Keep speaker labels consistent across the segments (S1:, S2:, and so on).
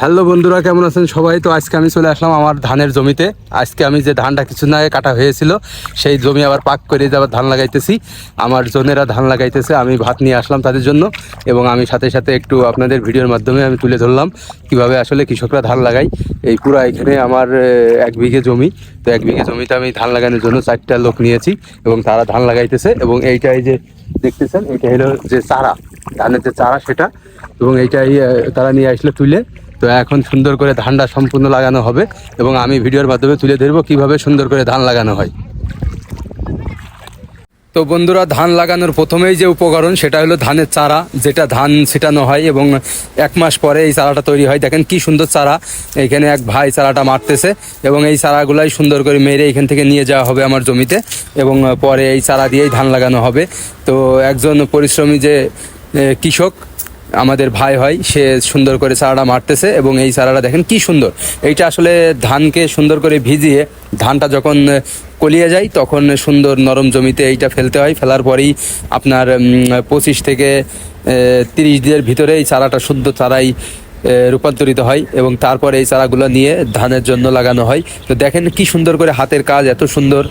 S1: Hello বন্ধুরা, কেমন আছেন সবাই? তো আজকে আমি চলে আসলাম আমার ধানের জমিতে। আজকে আমি যে ধানটা কিছুদিন আগে কাটা হয়েছিল, সেই জমি আবার পাক করে আবার ধান লাগাইতেছি। আমার জনেরা ধান লাগাইতেছে, আমি ভাত নিয়ে আসলাম তাদের জন্য এবং আমি সাথে সাথে একটু আপনাদের ভিডিওর মাধ্যমে আমি তুলে ধরলাম কীভাবে আসলে কৃষকরা ধান লাগাই এই পুরো এখানে আমার এক বিঘে জমি। তো এক বিঘে জমিতে আমি ধান লাগানোর জন্য চারটা লোক নিয়েছি এবং তারা ধান লাগাইতেছে এবং এইটাই যে দেখতেছেন এটা হলো যে চারা। ধানের যে চারা সেটা এবং এইটাই তারা নিয়ে আসলে তুলে। তো এখন সুন্দর করে ধানটা সম্পূর্ণ লাগানো হবে এবং আমি ভিডিওর মাধ্যমে তুলে ধরবো কীভাবে সুন্দর করে ধান লাগানো হয়। তো বন্ধুরা, ধান লাগানোর প্রথমেই যে উপকরণ সেটা হলো ধানের চারা, যেটা ধান ছিটানো হয় এবং এক মাস পরে এই চারাটা তৈরি হয়। দেখেন কি সুন্দর চারা, এখানে এক ভাই চারাটা মারতেছে এবং এই চারাগুলাই সুন্দর করে মেরে এখান থেকে নিয়ে যাওয়া হবে আমার জমিতে এবং পরে এই চারা দিয়েই ধান লাগানো হবে। তো একজন পরিশ্রমী যে কৃষক আমাদের ভাই হয় সে সুন্দর করে চারাটা মারতেছে এবং এই চারাটা দেখেন কি সুন্দর। এইটা আসলে ধানকে সুন্দর করে ভিজিয়ে ধানটা যখন কলিয়ে যায় তখন সুন্দর নরম জমিতে এইটা ফেলতে হয়। ফেলার পরেই আপনার পঁচিশ থেকে তিরিশ দিনের ভিতরে এই চারাটা শুদ্ধ চারাই রূপান্তরিত হয় এবং তারপরে এই চারাগুলো নিয়ে ধানের জন্য লাগানো হয়। তো দেখেন কি সুন্দর করে হাতের কাজ, এত সুন্দর।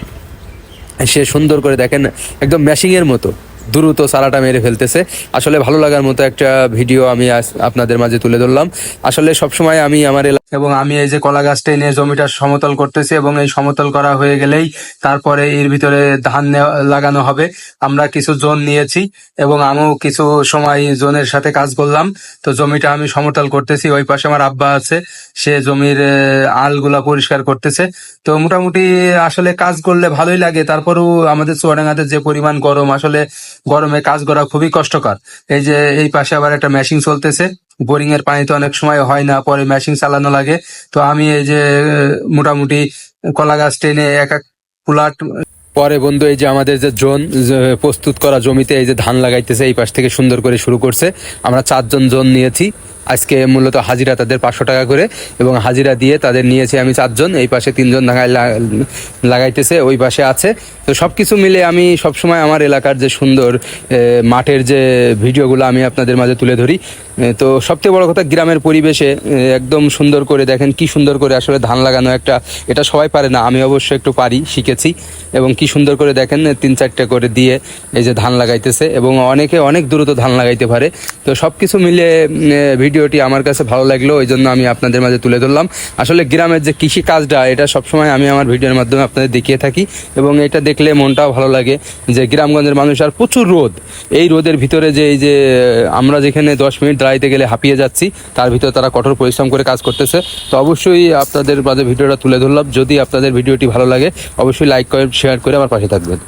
S1: সে সুন্দর করে দেখেন, একদম ম্যাশিংয়ের মতো। দ্রুত সারাটা মেরে ফেলতেছে। আসলে ভালো লাগার মতো একটা ভিডিও আমি আপনাদের মাঝে তুলে ধরলাম। আসলে সবসময় আমি আমার এবং আমি এই যে কলা গাছটা নিয়ে জমিটা সমতল করতেছি এবং এই সমতল করা হয়ে গেলেই তারপরে এর ভিতরে ধান লাগানো হবে। আমরা কিছু জোন নিয়েছি এবং আমিও কিছু সময় জোনের সাথে কাজ করলাম। তো জমিটা আমি সমতল করতেছি, ওই পাশে আমার আব্বা আছে, সে জমির আলগুলা পরিষ্কার করতেছে। তো মোটামুটি আসলে কাজ করলে ভালোই লাগে, তারপরেও আমাদের চুয়াডাঙ্গাতে যে পরিমাণ গরম, আসলে গরমে কাজ করা খুবই কষ্টকর। এই যে এই পাশে আবার একটা মেশিন চলতেছে। বোরিং এর পানি তো অনেক সময় হয় না, পরে মেশিন চালানো লাগে। তো আমি এই যে, মোটামুটি কলা গাছ টেনে এক এক প্লাট পরে বন্ধু, এই যে আমাদের যে জোন প্রস্তুত করা জমিতে এই যে ধান লাগাইতেছে, এই পাশ থেকে সুন্দর করে শুরু করছে। আমরা চারজন জোন নিয়েছি। আজকে মূলত হাজিরা তাদের পাঁচশো টাকা করে এবং হাজিরা দিয়ে তাদের নিয়েছি আমি চারজন এই পাশে তিনজন লাগাই লাগাইতেছে ওই পাশে আছে। তো সব কিছু মিলে আমি সবসময় আমার এলাকার যে সুন্দর মাঠের যে ভিডিওগুলো আমি আপনাদের মাঝে তুলে ধরি। তো সবথেকে বড় কথা গ্রামের পরিবেশে একদম সুন্দর করে দেখেন কি সুন্দর করে আসলে ধান লাগানো একটা এটা সবাই পারে না আমি অবশ্য একটু পারি শিখেছি। এবং কি সুন্দর করে দেখেন তিন চারটা করে দিয়ে এই যে ধান লাগাইতেছে এবং অনেকে অনেক দ্রুত ধান লাগাইতে পারে। তো সব কিছু মিলে এ, ভিডিওটি আমার কাছে ভালো লাগল ওই জন্য আমি আপনাদের মাঝে তুলে ধরলাম। আসলে গ্রামের যে কৃষি কাজটা, এটা সবসময় আমি আমার ভিডিওর মাধ্যমে আপনাদের দেখিয়ে থাকি এবং এটা দেখলে মনটাও ভালো লাগে যে গ্রামগঞ্জের মানুষ আর প্রচুর রোদ। এই রোদের ভিতরে যে এই যে, আমরা যেখানে দশ মিনিট দাঁড়াইতে গেলে হাঁপিয়ে যাচ্ছি, তার ভিতরে তারা কঠোর পরিশ্রম করে কাজ করতেছে। তো অবশ্যই আপনাদের মাঝে ভিডিওটা তুলে ধরলাম। যদি আপনাদের ভিডিওটি ভালো লাগে, অবশ্যই লাইক করে শেয়ার করে আমার পাশে থাকবেন।